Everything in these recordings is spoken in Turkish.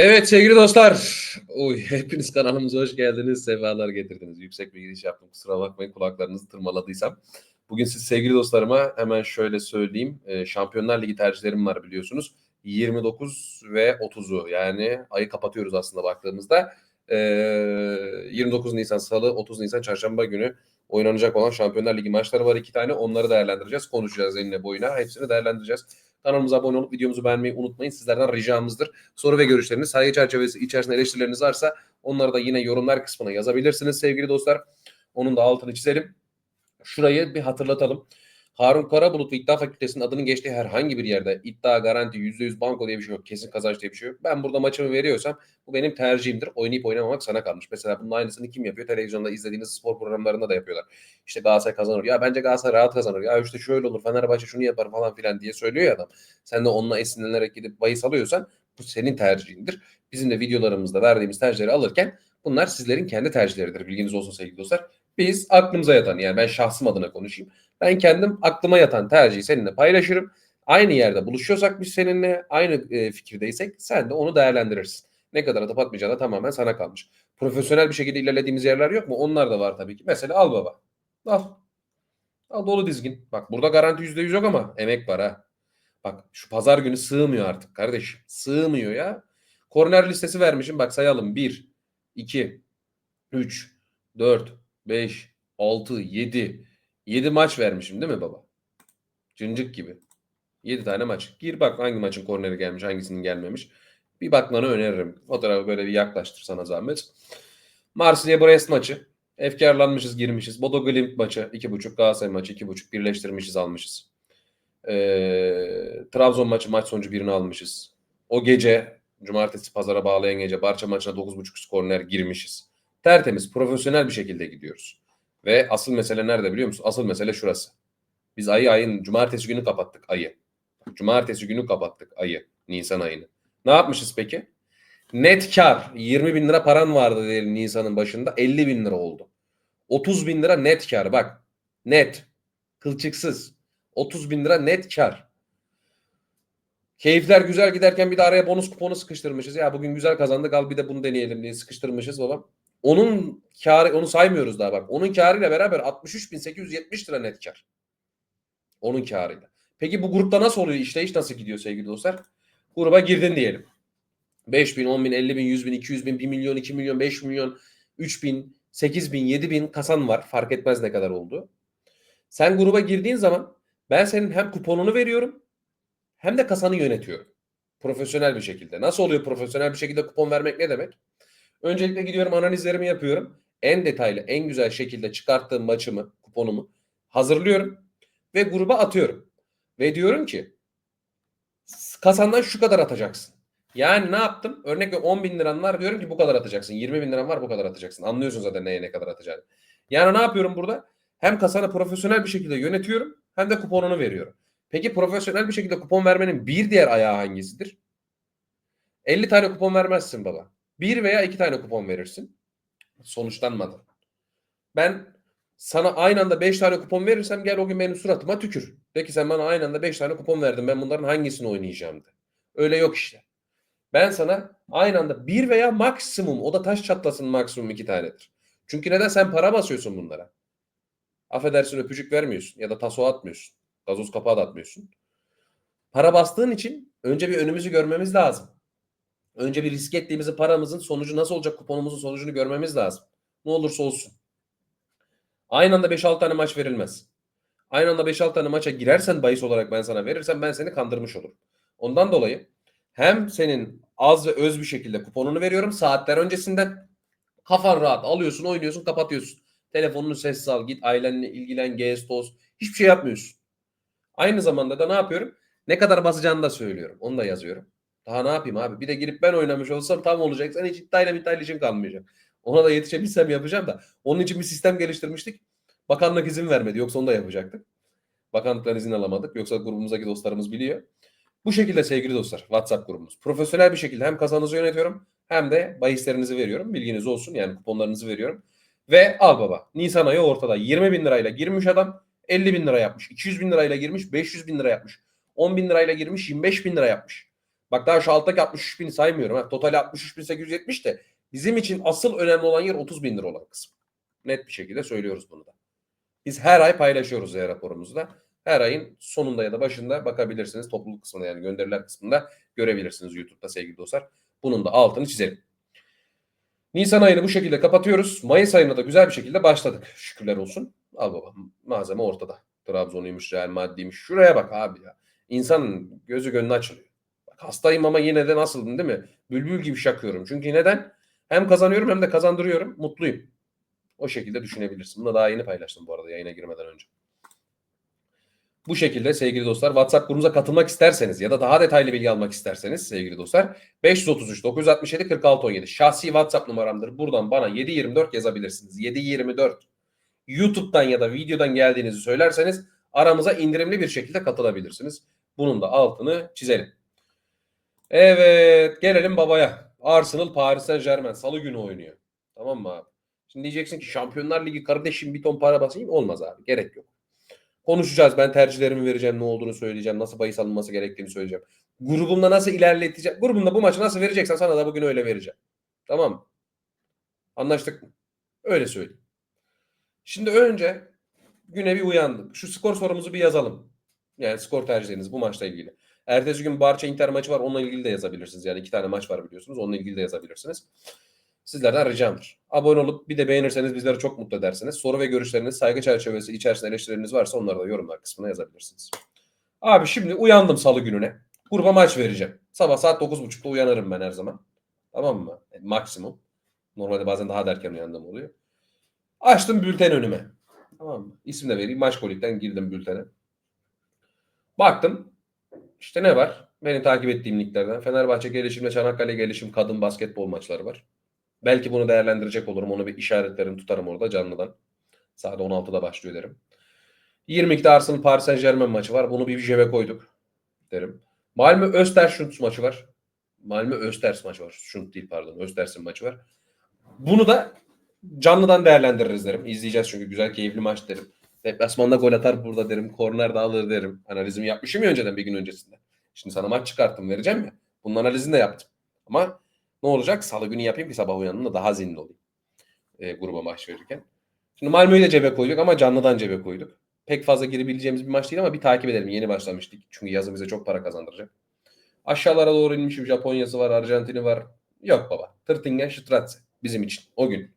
Evet sevgili dostlar. Uy, hepiniz kanalımıza hoş geldiniz. Sefalar getirdiniz. Yüksek bir giriş yaptım. Kusura bakmayın kulaklarınızı tırmaladıysam. Bugün siz sevgili dostlarıma hemen şöyle söyleyeyim. Ee, Şampiyonlar Ligi tercihlerim var biliyorsunuz. 29 ve 30'u yani ayı kapatıyoruz aslında baktığımızda. Ee, 29 Nisan Salı, 30 Nisan Çarşamba günü oynanacak olan Şampiyonlar Ligi maçları var iki tane. Onları değerlendireceğiz. Konuşacağız enine boyuna. Hepsini değerlendireceğiz. Kanalımıza abone olup videomuzu beğenmeyi unutmayın. Sizlerden ricamızdır. Soru ve görüşleriniz, saygı çerçevesi içerisinde eleştirileriniz varsa onları da yine yorumlar kısmına yazabilirsiniz sevgili dostlar. Onun da altını çizelim. Şurayı bir hatırlatalım. Harun Karabulut ve İddia Fakültesi'nin adının geçtiği herhangi bir yerde iddia, garanti, %100 banko diye bir şey yok. Kesin kazanç diye bir şey yok. Ben burada maçımı veriyorsam bu benim tercihimdir. Oynayıp oynamamak sana kalmış. Mesela bunun aynısını kim yapıyor? Televizyonda izlediğiniz spor programlarında da yapıyorlar. İşte Galatasaray kazanır. Ya bence Galatasaray rahat kazanır. Ya işte şöyle olur. Fenerbahçe şunu yapar falan filan diye söylüyor ya adam. Sen de onunla esinlenerek gidip bahis alıyorsan bu senin tercihindir. Bizim de videolarımızda verdiğimiz tercihleri alırken bunlar sizlerin kendi tercihleridir. Bilginiz olsun sevgili dostlar. Biz aklımıza yatan yani ben şahsım adına konuşayım. Ben kendim aklıma yatan tercihi seninle paylaşırım. Aynı yerde buluşuyorsak biz seninle aynı e, fikirdeysek sen de onu değerlendirirsin. Ne kadar atıp atmayacağı da tamamen sana kalmış. Profesyonel bir şekilde ilerlediğimiz yerler yok mu? Onlar da var tabii ki. Mesela al baba. Al. Al dolu dizgin. Bak burada garanti %100 yok ama emek var ha. Bak şu pazar günü sığmıyor artık kardeşim. Sığmıyor ya. Korner listesi vermişim. Bak sayalım. 1, 2, 3, 4, 5, 6, 7. 7 maç vermişim değil mi baba? Cıncık gibi. 7 tane maç. Gir bak hangi maçın korneri gelmiş, hangisinin gelmemiş. Bir bakmanı öneririm. Fotoğrafı böyle bir yaklaştır sana zahmet. Marsilya Brest maçı. Efkarlanmışız, girmişiz. Bodo Glimt maçı 2.5, Galatasaray maçı 2.5 birleştirmişiz, almışız. Ee, Trabzon maçı maç sonucu birini almışız. O gece cumartesi pazara bağlayan gece Barça maçına 9.5 korner girmişiz. Tertemiz, profesyonel bir şekilde gidiyoruz. Ve asıl mesele nerede biliyor musun? Asıl mesele şurası. Biz ayı ayın cumartesi günü kapattık ayı. Cumartesi günü kapattık ayı. Nisan ayını. Ne yapmışız peki? Net kar 20 bin lira paran vardı diyelim Nisan'ın başında 50 bin lira oldu. 30 bin lira net kar bak. Net. Kılçıksız. 30 bin lira net kar. Keyifler güzel giderken bir de araya bonus kuponu sıkıştırmışız. Ya bugün güzel kazandık al bir de bunu deneyelim diye sıkıştırmışız babam. Onun karı onu saymıyoruz daha bak. Onun karıyla beraber 63.870 lira net kar. Onun karıyla. Peki bu grupta nasıl oluyor? İşleyiş nasıl gidiyor sevgili dostlar? Gruba girdin diyelim. 5 bin, 10 bin, 50 bin, 100 bin, 200 bin, 1 milyon, 2 milyon, 5 milyon, 3 bin, 8 bin, 7 bin kasan var. Fark etmez ne kadar oldu. Sen gruba girdiğin zaman ben senin hem kuponunu veriyorum hem de kasanı yönetiyorum. Profesyonel bir şekilde. Nasıl oluyor profesyonel bir şekilde kupon vermek ne demek? Öncelikle gidiyorum analizlerimi yapıyorum. En detaylı, en güzel şekilde çıkarttığım maçımı, kuponumu hazırlıyorum ve gruba atıyorum. Ve diyorum ki kasandan şu kadar atacaksın. Yani ne yaptım? Örnek 10 bin liran var diyorum ki bu kadar atacaksın. 20 bin liran var bu kadar atacaksın. Anlıyorsun zaten neye ne kadar atacağını. Yani ne yapıyorum burada? Hem kasanı profesyonel bir şekilde yönetiyorum hem de kuponunu veriyorum. Peki profesyonel bir şekilde kupon vermenin bir diğer ayağı hangisidir? 50 tane kupon vermezsin baba. Bir veya iki tane kupon verirsin. Sonuçlanmadı. Ben sana aynı anda 5 tane kupon verirsem gel o gün benim suratıma tükür. De ki sen bana aynı anda 5 tane kupon verdin. Ben bunların hangisini oynayacağım de. Öyle yok işte. Ben sana aynı anda bir veya maksimum o da taş çatlasın maksimum iki tanedir. Çünkü neden sen para basıyorsun bunlara? Affedersin öpücük vermiyorsun ya da taso atmıyorsun. Gazoz kapağı da atmıyorsun. Para bastığın için önce bir önümüzü görmemiz lazım. Önce bir risk ettiğimizi paramızın sonucu nasıl olacak kuponumuzun sonucunu görmemiz lazım. Ne olursa olsun. Aynı anda 5-6 tane maç verilmez. Aynı anda 5-6 tane maça girersen bahis olarak ben sana verirsem ben seni kandırmış olurum. Ondan dolayı hem senin az ve öz bir şekilde kuponunu veriyorum saatler öncesinden. Kafan rahat alıyorsun oynuyorsun kapatıyorsun. Telefonunu sessiz al git ailenle ilgilen gez toz. Hiçbir şey yapmıyorsun. Aynı zamanda da ne yapıyorum? Ne kadar basacağını da söylüyorum. Onu da yazıyorum. Daha ne yapayım abi? Bir de girip ben oynamış olsam tam olacak. Sen hiç iddiayla iddiayla için kalmayacak. Ona da yetişebilsem yapacağım da. Onun için bir sistem geliştirmiştik. Bakanlık izin vermedi. Yoksa onu da yapacaktık. Bakanlıktan izin alamadık. Yoksa grubumuzdaki dostlarımız biliyor. Bu şekilde sevgili dostlar WhatsApp grubumuz. Profesyonel bir şekilde hem kazanınızı yönetiyorum hem de bahislerinizi veriyorum. Bilginiz olsun yani kuponlarınızı veriyorum. Ve al baba Nisan ayı ortada 20 bin lirayla girmiş adam 50 bin lira yapmış. 200 bin lirayla girmiş 500 bin lira yapmış. 10 bin lirayla girmiş 25 bin lira yapmış. Bak daha şu alttaki 63 bin saymıyorum. Ha. Totali 63.870 de bizim için asıl önemli olan yer 30 bin lira olan kısım. Net bir şekilde söylüyoruz bunu da. Biz her ay paylaşıyoruz Z raporumuzda. Her ayın sonunda ya da başında bakabilirsiniz. Topluluk kısmında yani gönderiler kısmında görebilirsiniz YouTube'da sevgili dostlar. Bunun da altını çizelim. Nisan ayını bu şekilde kapatıyoruz. Mayıs ayına da güzel bir şekilde başladık. Şükürler olsun. Al baba malzeme ortada. Trabzon'uymuş, Real Madrid'iymiş. Şuraya bak abi ya. İnsanın gözü gönlü açılıyor. Hastayım ama yine de nasıldım değil mi? Bülbül gibi şakıyorum. Çünkü neden? Hem kazanıyorum hem de kazandırıyorum. Mutluyum. O şekilde düşünebilirsin. Bunu da daha yeni paylaştım bu arada yayına girmeden önce. Bu şekilde sevgili dostlar WhatsApp grubumuza katılmak isterseniz ya da daha detaylı bilgi almak isterseniz sevgili dostlar 533 967 46 17 şahsi WhatsApp numaramdır. Buradan bana 724 yazabilirsiniz. 724 YouTube'dan ya da videodan geldiğinizi söylerseniz aramıza indirimli bir şekilde katılabilirsiniz. Bunun da altını çizelim. Evet gelelim babaya. Arsenal Paris Saint Germain salı günü oynuyor. Tamam mı abi? Şimdi diyeceksin ki Şampiyonlar Ligi kardeşim bir ton para basayım. Olmaz abi. Gerek yok. Konuşacağız. Ben tercihlerimi vereceğim. Ne olduğunu söyleyeceğim. Nasıl bahis alınması gerektiğini söyleyeceğim. Grubumda nasıl ilerleteceğim. Grubumda bu maçı nasıl vereceksen sana da bugün öyle vereceğim. Tamam mı? Anlaştık mı? Öyle söyleyeyim. Şimdi önce güne bir uyandık. Şu skor sorumuzu bir yazalım. Yani skor tercihleriniz bu maçla ilgili. Ertesi gün Barça Inter maçı var. Onunla ilgili de yazabilirsiniz. Yani iki tane maç var biliyorsunuz. Onunla ilgili de yazabilirsiniz. Sizlerden ricamdır. Abone olup bir de beğenirseniz bizleri çok mutlu edersiniz. Soru ve görüşleriniz, saygı çerçevesi içerisinde eleştirileriniz varsa onları da yorumlar kısmına yazabilirsiniz. Abi şimdi uyandım salı gününe. Gruba maç vereceğim. Sabah saat 9.30'da uyanırım ben her zaman. Tamam mı? Yani maksimum. Normalde bazen daha da erken uyandığım oluyor. Açtım bülten önüme. Tamam mı? İsim de vereyim. Maçkolik'ten girdim bültene. Baktım. İşte ne var? Benim takip ettiğim liglerden. Fenerbahçe gelişimle Çanakkale gelişim kadın basketbol maçları var. Belki bunu değerlendirecek olurum. Onu bir işaretlerini tutarım orada canlıdan. Saat 16'da başlıyor derim. 22'de Arsenal Paris Saint Germain maçı var. Bunu bir cebe koyduk derim. Malmö Östersund maçı var. Malmö Östers maçı var. Şunt değil pardon. Östers'in maçı var. Bunu da canlıdan değerlendiririz derim. İzleyeceğiz çünkü güzel keyifli maç derim. Deplasmanda gol atar burada derim. Korner de alır derim. Analizimi yapmışım ya önceden bir gün öncesinde. Şimdi sana maç çıkarttım vereceğim ya. Bunun analizini de yaptım. Ama ne olacak? Salı günü yapayım ki sabah uyandığımda daha zinde olayım. E, gruba maç verirken. Şimdi Malmö'yü de cebe koyduk ama canlıdan cebe koyduk. Pek fazla girebileceğimiz bir maç değil ama bir takip edelim. Yeni başlamıştık. Çünkü yazın bize çok para kazandıracak. Aşağılara doğru inmişim. Japonya'sı var, Arjantin'i var. Yok baba. Tırtingen Stratse. Bizim için. O gün.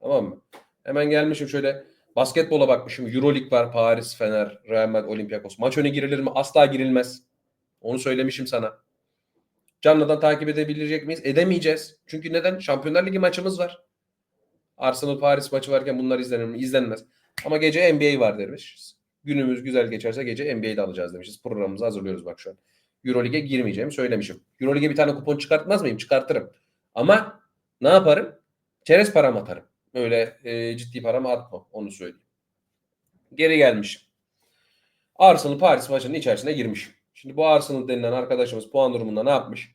Tamam mı? Hemen gelmişim şöyle basketbola bakmışım. Euroleague var. Paris, Fener, Real Madrid, Olympiakos. Maç öne girilir mi? Asla girilmez. Onu söylemişim sana. Canlıdan takip edebilecek miyiz? Edemeyeceğiz. Çünkü neden? Şampiyonlar Ligi maçımız var. Arsenal Paris maçı varken bunlar izlenir mi? İzlenmez. Ama gece NBA var demişiz. Günümüz güzel geçerse gece NBA'de alacağız demişiz. Programımızı hazırlıyoruz bak şu an. Euroleague'e girmeyeceğimi söylemişim. Euroleague'e bir tane kupon çıkartmaz mıyım? Çıkartırım. Ama ne yaparım? Çerez param atarım. Öyle e, ciddi paramı atmam. Onu söyleyeyim. Geri gelmişim. Arsenal Paris maçının içerisine girmiş. Şimdi bu Arsenal denilen arkadaşımız puan durumunda ne yapmış?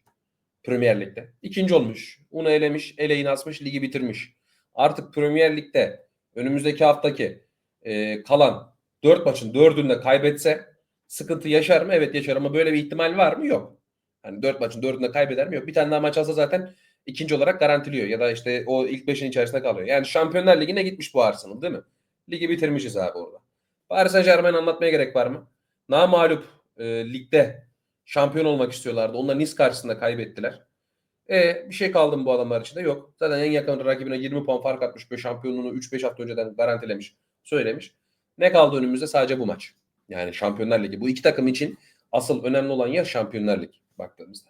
Premier Lig'de. İkinci olmuş. Unu elemiş, eleğini asmış, ligi bitirmiş. Artık Premier Lig'de önümüzdeki haftaki e, kalan 4 maçın 4'ünü de kaybetse sıkıntı yaşar mı? Evet yaşar ama böyle bir ihtimal var mü? Yok. Hani 4 maçın 4'ünü de kaybeder mi? Yok. Bir tane daha maç alsa zaten ikinci olarak garantiliyor. Ya da işte o ilk 5'in içerisinde kalıyor. Yani Şampiyonlar Ligi'ne gitmiş bu Arsenal değil mi? Ligi bitirmişiz abi orada. Paris Saint Germain anlatmaya gerek var mı? Namalup e, ligde şampiyon olmak istiyorlardı. Onlar Nice karşısında kaybettiler. E, bir şey kaldı mı bu adamlar için de yok. Zaten en yakın rakibine 20 puan fark atmış ve şampiyonluğunu 3-5 hafta önceden garantilemiş, söylemiş. Ne kaldı önümüzde? Sadece bu maç. Yani Şampiyonlar Ligi. Bu iki takım için asıl önemli olan yer Şampiyonlar Ligi baktığımızda.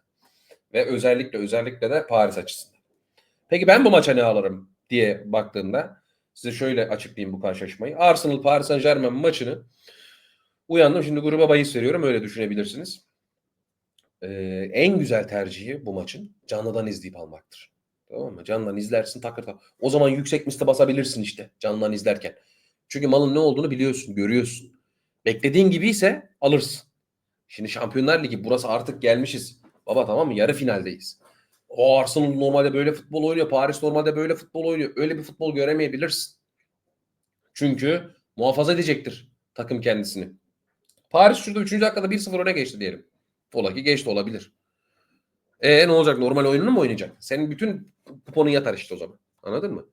Ve özellikle özellikle de Paris açısından. Peki ben bu maça ne alırım diye baktığımda size şöyle açıklayayım bu karşılaşmayı. Arsenal Paris Saint Germain maçını uyandım. Şimdi gruba bahis veriyorum. Öyle düşünebilirsiniz. Ee, en güzel tercihi bu maçın canlıdan izleyip almaktır. Tamam mı? Canlıdan izlersin takır takır. O zaman yüksek misli basabilirsin işte canlıdan izlerken. Çünkü malın ne olduğunu biliyorsun, görüyorsun. Beklediğin gibi ise alırsın. Şimdi Şampiyonlar Ligi burası artık gelmişiz. Baba tamam mı? Yarı finaldeyiz. O Arsenal normalde böyle futbol oynuyor. Paris normalde böyle futbol oynuyor. Öyle bir futbol göremeyebilirsin. Çünkü muhafaza edecektir takım kendisini. Paris şurada 3. dakikada 1-0 öne geçti diyelim. Ola ki geçti olabilir. E ne olacak? Normal oyununu mu oynayacak? Senin bütün kuponun yatar işte o zaman. Anladın mı?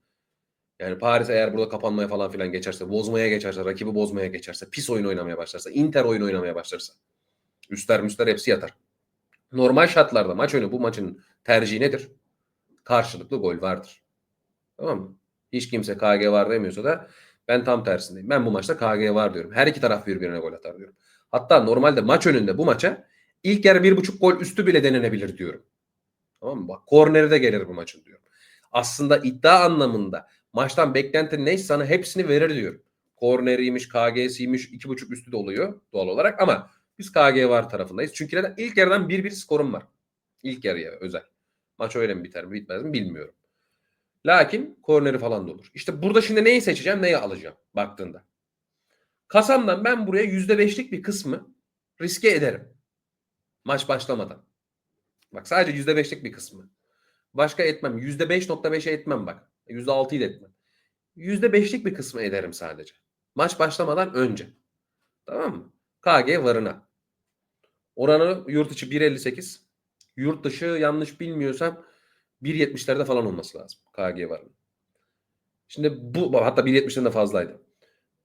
Yani Paris eğer burada kapanmaya falan filan geçerse, bozmaya geçerse, rakibi bozmaya geçerse, pis oyun oynamaya başlarsa, Inter oyun oynamaya başlarsa, üstler müstler hepsi yatar. Normal şartlarda maç önü bu maçın tercihi nedir? Karşılıklı gol vardır. Tamam mı? Hiç kimse KG var demiyorsa da ben tam tersindeyim. Ben bu maçta KG var diyorum. Her iki taraf birbirine gol atar diyorum. Hatta normalde maç önünde bu maça ilk yarı bir buçuk gol üstü bile denenebilir diyorum. Tamam mı? Bak korneri de gelir bu maçın diyorum. Aslında iddia anlamında maçtan beklenti neyse sana hepsini verir diyorum. Korneriymiş, KG'siymiş, iki buçuk üstü de oluyor doğal olarak ama biz KG var tarafındayız. Çünkü neden? İlk yarıdan 1-1 skorum var. İlk yarıya özel. Maç öyle mi biter mi bitmez mi bilmiyorum. Lakin korneri falan da olur. İşte burada şimdi neyi seçeceğim neyi alacağım baktığında. Kasamdan ben buraya %5'lik bir kısmı riske ederim. Maç başlamadan. Bak sadece %5'lik bir kısmı. Başka etmem. %5.5'e etmem bak. %6'yı da etmem. %5'lik bir kısmı ederim sadece. Maç başlamadan önce. Tamam mı? KG varına. Oranı yurt içi 1.58. Yurt dışı yanlış bilmiyorsam 1.70'lerde falan olması lazım. KG varına. Şimdi bu hatta 1.70'den de fazlaydı.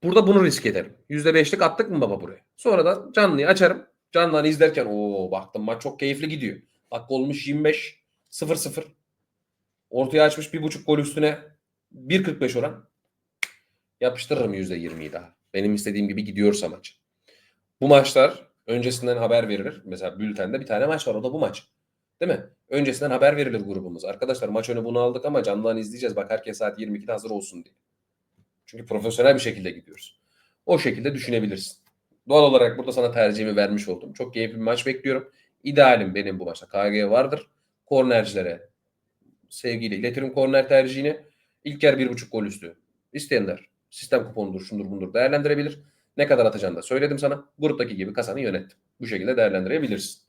Burada bunu risk ederim. %5'lik attık mı baba buraya? Sonra da canlıyı açarım. Canlıları izlerken o baktım maç çok keyifli gidiyor. Dakika olmuş 25 0-0. Ortaya açmış bir buçuk gol üstüne 1.45 oran. Yapıştırırım %20'yi daha. Benim istediğim gibi gidiyorsa maç. Bu maçlar öncesinden haber verilir. Mesela bültende bir tane maç var. O da bu maç. Değil mi? Öncesinden haber verilir grubumuz. Arkadaşlar maç önü bunu aldık ama canlıdan izleyeceğiz. Bak herkes saat 22'de hazır olsun diye. Çünkü profesyonel bir şekilde gidiyoruz. O şekilde düşünebilirsin. Doğal olarak burada sana tercihimi vermiş oldum. Çok keyifli bir maç bekliyorum. İdealim benim bu maçta. KG vardır. Kornercilere sevgiyle iletirim korner tercihini. İlk yer bir buçuk gol üstü. İsteyenler sistem kuponudur, şundur bundur değerlendirebilir. Ne kadar atacağını da söyledim sana. Gruptaki gibi kasanı yönettim. Bu şekilde değerlendirebilirsin.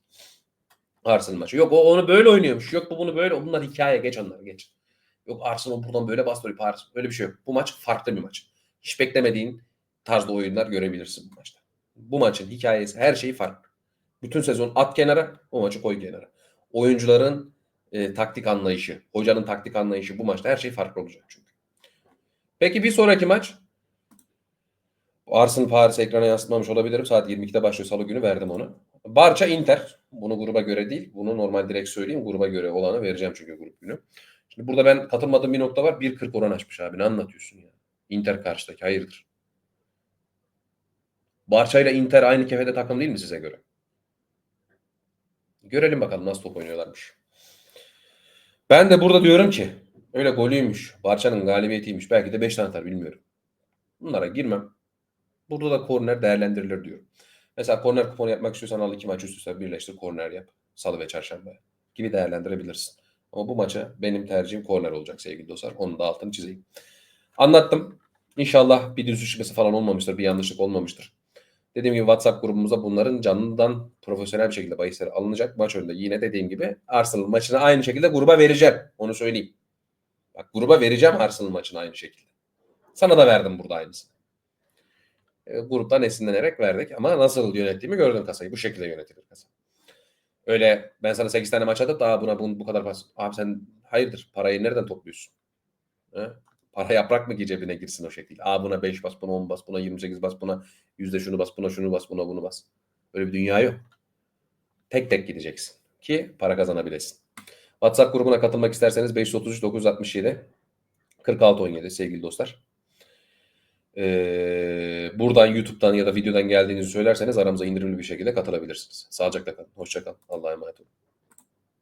Arsenal maçı. Yok o onu böyle oynuyormuş. Yok bu bunu böyle. Bunlar hikaye. Geç onları geç. Yok Arsenal buradan böyle bastırıyor. Paris. Öyle bir şey yok. Bu maç farklı bir maç. Hiç beklemediğin tarzda oyunlar görebilirsin bu maçta. Bu maçın hikayesi her şeyi farklı. Bütün sezon at kenara, o maçı koy kenara. Oyuncuların e, taktik anlayışı, hocanın taktik anlayışı bu maçta her şey farklı olacak çünkü. Peki bir sonraki maç Arsenal Paris ekrana yansıtmamış olabilirim. Saat 22'de başlıyor. Salı günü verdim onu. Barça Inter. Bunu gruba göre değil. Bunu normal direkt söyleyeyim. Gruba göre olanı vereceğim çünkü grup günü. Şimdi burada ben katılmadığım bir nokta var. 1.40 oran açmış abi. Ne anlatıyorsun ya? Inter karşıdaki. Hayırdır? Barça ile Inter aynı kefede takım değil mi size göre? Görelim bakalım nasıl top oynuyorlarmış. Ben de burada diyorum ki öyle golüymüş. Barça'nın galibiyetiymiş. Belki de 5 tane atar bilmiyorum. Bunlara girmem. Burada da korner değerlendirilir diyorum. Mesela korner kuponu yapmak istiyorsan al iki maç üst üste birleştir korner yap. Salı ve çarşamba gibi değerlendirebilirsin. Ama bu maça benim tercihim korner olacak sevgili dostlar. Onun da altını çizeyim. Anlattım. İnşallah bir düz düşmesi falan olmamıştır. Bir yanlışlık olmamıştır. Dediğim gibi WhatsApp grubumuzda bunların canlıdan profesyonel bir şekilde bahisleri alınacak. Maç önünde yine dediğim gibi Arsenal maçını aynı şekilde gruba vereceğim. Onu söyleyeyim. Bak gruba vereceğim Arsenal maçını aynı şekilde. Sana da verdim burada aynısını. E, gruptan esinlenerek verdik ama nasıl yönettiğimi gördün kasayı. Bu şekilde yönetilir kasa. Öyle ben sana 8 tane maç atıp daha buna bu, bu kadar pas. Abi sen hayırdır parayı nereden topluyorsun? He? Para yaprak mı cebine girsin o şekilde? Aa buna 5 bas, buna 10 bas, buna 28 bas, buna yüzde şunu bas, buna şunu bas, buna bunu bas. Öyle bir dünya yok. Tek tek gideceksin ki para kazanabilesin. WhatsApp grubuna katılmak isterseniz 533 967 46 17 sevgili dostlar. Ee, buradan YouTube'dan ya da videodan geldiğinizi söylerseniz aramıza indirimli bir şekilde katılabilirsiniz. Sağlıcakla kalın. Hoşça kalın. Allah'a emanet olun.